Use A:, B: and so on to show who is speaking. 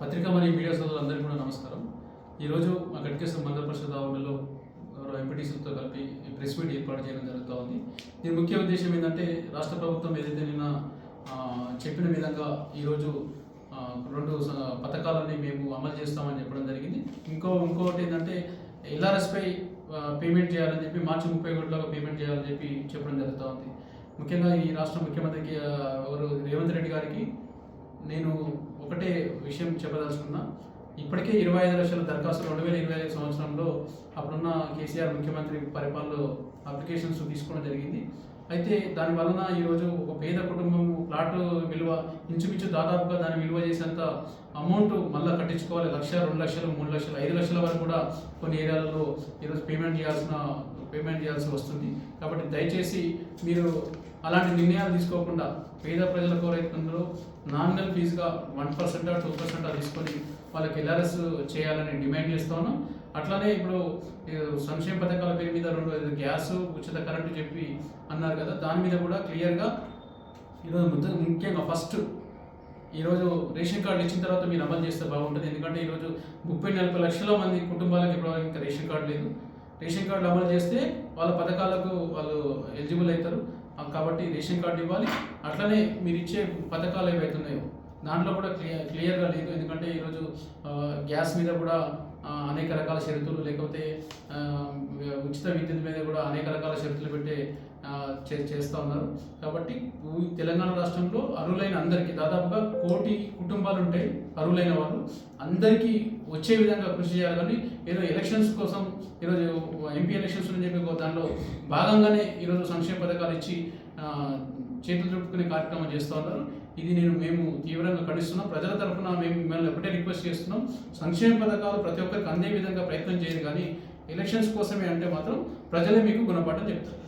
A: పత్రిక మరియు మీడియా సోదరులందరికీ కూడా నమస్కారం. ఈరోజు మా గడికేశ్వర మండల పరిషత్ ఆవరణలో ఎంపీటీసీలతో కలిపి ప్రెస్ మీట్ ఏర్పాటు చేయడం జరుగుతూ ఉంది. దీని ముఖ్య ఉద్దేశం ఏంటంటే రాష్ట్ర ప్రభుత్వం ఏదైతే నిన్న చెప్పిన విధంగా ఈరోజు రెండు పథకాలని మేము అమలు చేస్తామని చెప్పడం జరిగింది. ఇంకో ఇంకొకటి ఏంటంటే ఎల్ఆర్ఎస్పై పేమెంట్ చేయాలని చెప్పి మార్చి ముప్పై ఒకటిలోగా పేమెంట్ చేయాలని చెప్పి చెప్పడం జరుగుతూ ఉంది. ముఖ్యంగా ఈ రాష్ట్ర ముఖ్యమంత్రికి ఎవరు రేవంత్ రెడ్డి గారికి నేను విషయం చెప్పదలుచుకున్నా ఇప్పటికే ఇరవై ఐదు లక్షల దరఖాస్తులు రెండు వేల ఇరవై ఐదు సంవత్సరంలో అప్పుడున్న కేసీఆర్ ముఖ్యమంత్రి పరిపాలనలో అప్లికేషన్స్ తీసుకోవడం జరిగింది. అయితే దాని వలన ఈరోజు ఒక పేద కుటుంబం ప్లాట్ విలువ ఇంచుమించు దాదాపుగా దాని విలువ చేసేంత అమౌంట్ మళ్ళీ కట్టించుకోవాలి. లక్ష రెండు లక్షలు మూడు లక్షలు ఐదు లక్షల వరకు కూడా కొన్ని ఏరియాలలో ఈరోజు పేమెంట్ చేయాల్సిన పేమెంట్ చేయాల్సి వస్తుంది. కాబట్టి దయచేసి మీరు అలాంటి నిర్ణయాలు తీసుకోకుండా పేద ప్రజలకు ఎవరైతే నామినల్ ఫీజుగా వన్ పర్సెంట్ టూ పర్సెంట్ తీసుకొని వాళ్ళకి ఎల్ఆర్ఎస్ చేయాలని డిమాండ్ చేస్తాను అట్లానే ఇప్పుడు సంక్షేమ పథకాల పేరు మీద రెండు ఐదు గ్యాస్ ఉచిత కరెంటు చెప్పి అన్నారు కదా దాని మీద కూడా క్లియర్గా ఈరోజు ముద్ద ముఖ్యంగా ఫస్ట్ ఈరోజు రేషన్ కార్డు ఇచ్చిన తర్వాత మీరు అమలు చేస్తే బాగుంటుంది. ఎందుకంటే ఈరోజు ముప్పై నలభై లక్షల మంది కుటుంబాలకు ఇప్పుడు ఇంకా రేషన్ కార్డు లేదు. రేషన్ కార్డు అమలు చేస్తే వాళ్ళ పథకాలకు వాళ్ళు ఎలిజిబుల్ అవుతారు. కాబట్టి రేషన్ కార్డు ఇవ్వాలి. అట్లనే మీరు ఇచ్చే పథకాలు ఏవైతున్నాయో దాంట్లో కూడా క్లియర్ క్లియర్గా లేదు. ఎందుకంటే ఈరోజు గ్యాస్ మీద కూడా అనేక రకాల షరతులు లేకపోతే ఉచిత విద్యుత్ మీద కూడా అనేక రకాల షరతులు పెట్టే చే చేస్తూ ఉన్నారు. కాబట్టి తెలంగాణ రాష్ట్రంలో అర్హులైన అందరికీ దాదాపుగా కోటి కుటుంబాలు ఉంటాయి అర్హులైన వాళ్ళు అందరికీ వచ్చే విధంగా కృషి చేయాలి. కానీ ఏదో ఎలక్షన్స్ కోసం ఈరోజు ఎంపీ ఎలక్షన్స్ అని చెప్పి దానిలో దాంట్లో భాగంగానే ఈరోజు సంక్షేమ పథకాలు ఇచ్చి చేతులు జరుపుకునే కార్యక్రమం చేస్తూ ఉన్నారు. ఇది నేను మేము తీవ్రంగా ఖండిస్తున్నాం. ప్రజల తరఫున మేము మిమ్మల్ని ఒకటే రిక్వెస్ట్ చేస్తున్నాం. సంక్షేమ పథకాలు ప్రతి ఒక్కరికి అందే విధంగా ప్రయత్నం చేయరు కానీ ఎలక్షన్స్ కోసమే అంటే మాత్రం ప్రజలే మీకు గుణపాఠం చెప్తారు.